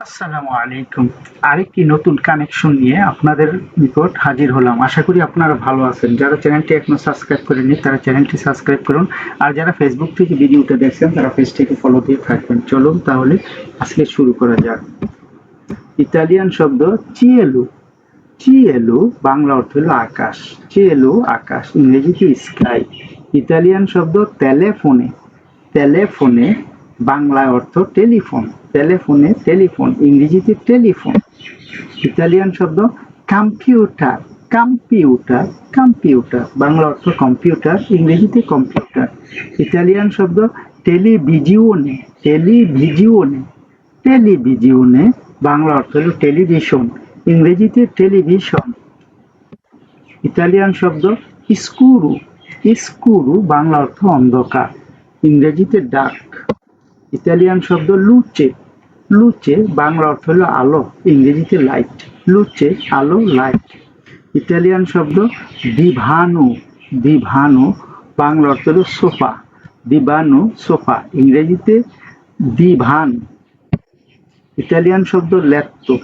আসসালামু আলাইকুম। আরেকটি নতুন কানেকশন নিয়ে আপনাদের নিকট হাজির হলাম। আশা করি আপনারা ভালো আছেন। যারা চ্যানেলটি এখনও সাবস্ক্রাইব করেননি, তারা চ্যানেলটি সাবস্ক্রাইব করুন। আর যারা ফেসবুক থেকে ভিডিওটা দেখছেন, তারা পেজটিকে ফলো দিয়ে থাকবেন। চলুন তাহলে আজকে শুরু করা যাক। ইতালিয়ান শব্দ চিয়েলু চিয়েলু বাংলা অর্থ হলো আকাশ। চিয়েলু আকাশ। ইংরেজিতে স্কাই ইতালিয়ান শব্দ টেলিফোনে টেলিফোনে বাংলা অর্থ টেলিফোন টেলিফোনে টেলিফোন ইংরেজিতে টেলিফোন ইতালিয়ান শব্দ কম্পিউটার কম্পিউটার কম্পিউটার বাংলা অর্থ কম্পিউটার ইংরেজিতে কম্পিউটার ইতালিয়ান শব্দ টেলিভিজিওনে টেলিভিজিওনে টেলিভিজিওনে বাংলা অর্থ হল টেলিভিশন ইংরেজিতে টেলিভিশন ইতালিয়ান শব্দ স্কুরু স্কুরু বাংলা অর্থ অন্ধকার। ইংরেজিতে ডাক ইতালিয়ান শব্দ লুচে লুচে, বাংলা অর্থ হলো আলো, ইংরেজিতে লাইট লুচে, আলো লাইট ইতালিয়ান শব্দ দিভানু দিভানু, বাংলা অর্থ হলো সোফা, দিবানু, সোফা। ইংরেজিতে দিভান। ইতালিয়ান শব্দ লেত্তো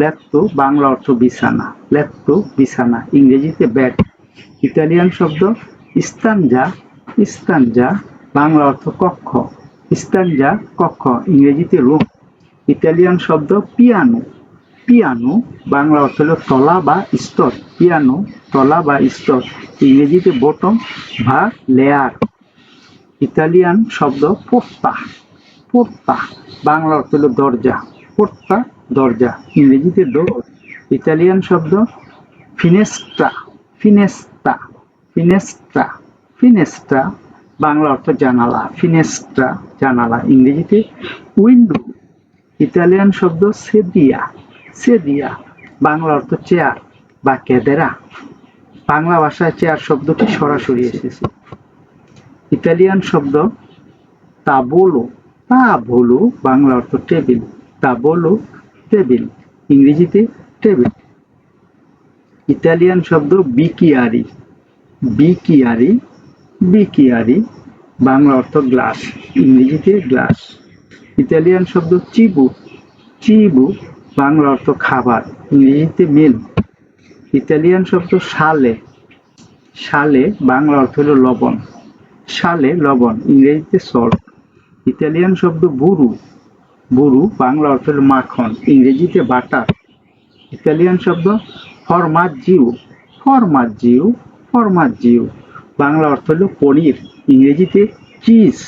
লেত্তো বাংলা অর্থ বিছানা লেত্তো বিছানা। ইংরেজিতে ব্যাট ইতালিয়ান শব্দ ইস্তানজা ইস্তানজা, বাংলা অর্থ কক্ষ, ইস্তানজা, কক্ষ। ইংরেজিতে রুম ইতালিয়ান শব্দ পিয়ানো। পিয়ানো, বাংলা অর্থ হলো তলা বা স্তর। পিয়ানো, তলা বা স্তর। ইংরেজিতে বটম বা লেয়ার। ইতালিয়ান শব্দ পোর্তা। পোর্তা, বাংলা অর্থ হলো দরজা। পোর্তা, দরজা। ইংরেজিতে ডোর। ইতালিয়ান শব্দ ফিনেস্ট্রা ফিনেস্টা ফিনেস্ট্রা ফিনেস্টা। বাংলা অর্থ জানালা। ফিনেস্ট্রা জানালা। ইংরেজিতে উইন্ডো। ইতালিয়ান শব্দ সেদিয়া সেদিয়া বাংলা অর্থ চেয়ার বা কেদেরা বাংলা ভাষায় চেয়ার শব্দটি সরাসরি এসেছে। ইতালিয়ান শব্দ তাবোলো তাবোলো বাংলা অর্থ টেবিল তাবোলো টেবিল ইংরেজিতে টেবিল ইতালিয়ান শব্দ বিকিয়ারি বিকিয়ারি বিকিয়ারি বাংলা অর্থ গ্লাস ইংরেজিতে গ্লাস ইতালিয়ান শব্দ চিবু। চিবু, বাংলা অর্থ খাবার, ইংরেজিতে মিল। ইতালিয়ান শব্দ সালে সালে বাংলা অর্থ হলো লবণ। সালে লবণ, ইংরেজিতে সল্ট ইতালিয়ান শব্দ বুরু। বুরু, বাংলা অর্থ হলো মাখন, ইংরেজিতে বাটার ইতালিয়ান শব্দ ফরমাজিউ ফরমাজিউ ফরমাজিউ বাংলা অর্থ হলো পনির, ইংরেজিতে চিজ।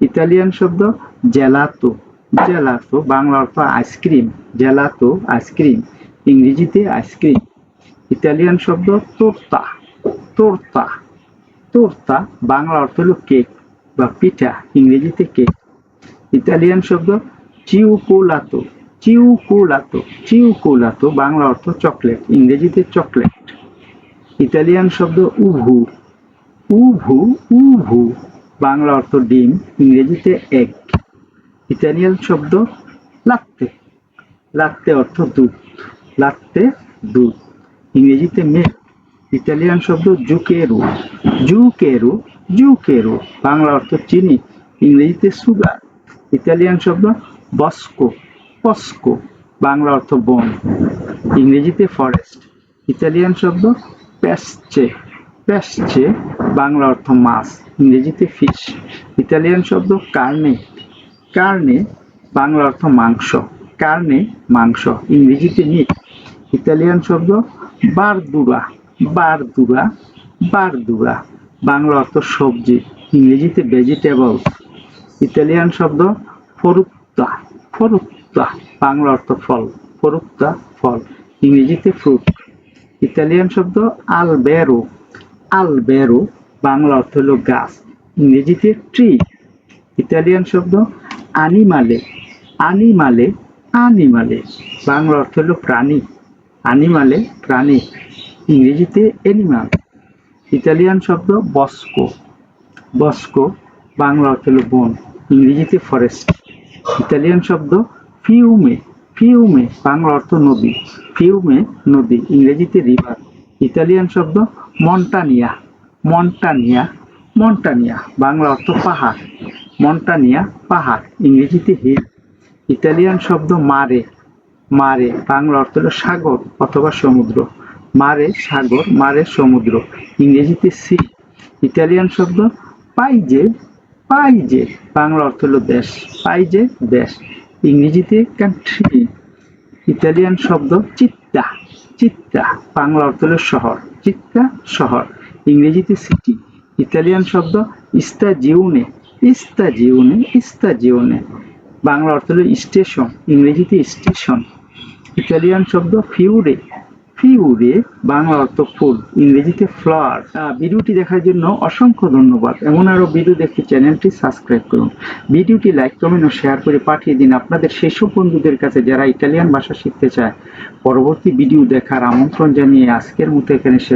ইতালিয়ান শব্দ জেলাতো জেলাতো বাংলা অর্থ আইসক্রিম জেলাতো আইসক্রিম ইংরেজিতে আইসক্রিম ইতালিয়ান শব্দ তোর্তা তোর্তা তোর্তা বাংলা অর্থ হলো কেক বা পিঠা, ইংরেজিতে কেক ইতালিয়ান শব্দ চিউকোলাতো চিউকোলাতো চিউকোলাতো বাংলা অর্থ চকলেট ইংরেজিতে চকলেট ইতালিয়ান শব্দ উভু উভু উভু বাংলা অর্থ ডিম, ইংরেজিতে এগ ইতালিয়ান শব্দ লাত্তে। লাত্তে অর্থ দুধ। লাত্তে দুধ। ইংরেজিতে মিল্ক ইতালিয়ান শব্দ জুকেরু। জুকেরু জুকেরু। বাংলা অর্থ চিনি। ইংরেজিতে সুগার। ইতালিয়ান শব্দ বস্কো পস্কো বাংলা অর্থ বন। ইংরেজিতে ফরেস্ট। ইতালিয়ান শব্দ প্যাসচে প্যাসচে বাংলা অর্থ মাছ। ইংরেজিতে ফিশ। ইতালিয়ান শব্দ কার্নে। কার্নে বাংলা অর্থ মাংস। কার্নে মাংস। ইংরেজিতে মিট ইতালিয়ান শব্দ, বারদুরা বারদুরা বারদুরা। বাংলা অর্থ সবজি, ইংরেজিতে ভেজিটেবল ইতালিয়ান শব্দ ফরুত্তা ফরুত্তা বাংলা অর্থ ফল ফরুত্তা ফল। ইংরেজিতে ফ্রুট ইতালিয়ান শব্দ আলবেরো আলবেরো বাংলা অর্থ হলো গাছ, ইংরেজিতে ট্রি ইতালিয়ান শব্দ আনিমালে আনিমালে আনিমালে বাংলা অর্থ হলো প্রাণী। আনিমালে প্রাণী। ইংরেজিতে অ্যানিমাল ইতালিয়ান শব্দ বস্কো বস্কো বাংলা অর্থ হলো বন। ইংরেজিতে ফরেস্ট ইতালিয়ান শব্দ ফিউমে ফিউমে বাংলা অর্থ নদী। ফিউমে নদী। ইংরেজিতে রিভার ইতালিয়ান শব্দ মন্টানিয়া মন্টানিয়া মন্টানিয়া বাংলা অর্থ পাহাড়। মন্টানিয়া পাহাড়। ইংরেজিতে হিল ইতালিয়ান শব্দ মারে। মারে বাংলা অর্থ হলো সাগর অথবা সমুদ্র। মারে সাগর, মারে সমুদ্র। ইংরেজিতে সি, ইতালিয়ান শব্দ পাইজে পাইজে। বাংলা অর্থ হলো দেশ, পাইজে দেশ। ইংরেজিতে কান্ট্রি ইতালিয়ান শব্দ চিত্তা চিত্তা। বাংলা অর্থ হলো শহর, চিত্তা শহর। ইংরেজিতে সিটি ইতালিয়ান শব্দ ইস্তা জিউনে ইস্তা জিউনে ইস্তা জিউনে বাংলা অর্থ হলো স্টেশন, ইংরেজিতে স্টেশন। ইটালিয়ান শব্দ ফিউরে। ফিউরে, বাংলা অর্থ ফুল, ইংরেজিতে ফ্লাওয়ার। ভিডিওটি দেখার জন্য অসংখ্য ধন্যবাদ। এমন আরও ভিডিও দেখতে চ্যানেলটি সাবস্ক্রাইব করুন। ভিডিওটি লাইক কমেন্ট ও শেয়ার করে পাঠিয়ে দিন আপনাদের সেসব বন্ধুদের কাছে যারা ইটালিয়ান ভাষা শিখতে চায়। পরবর্তী ভিডিও দেখার আমন্ত্রণ জানিয়ে আজকের মতো এখানে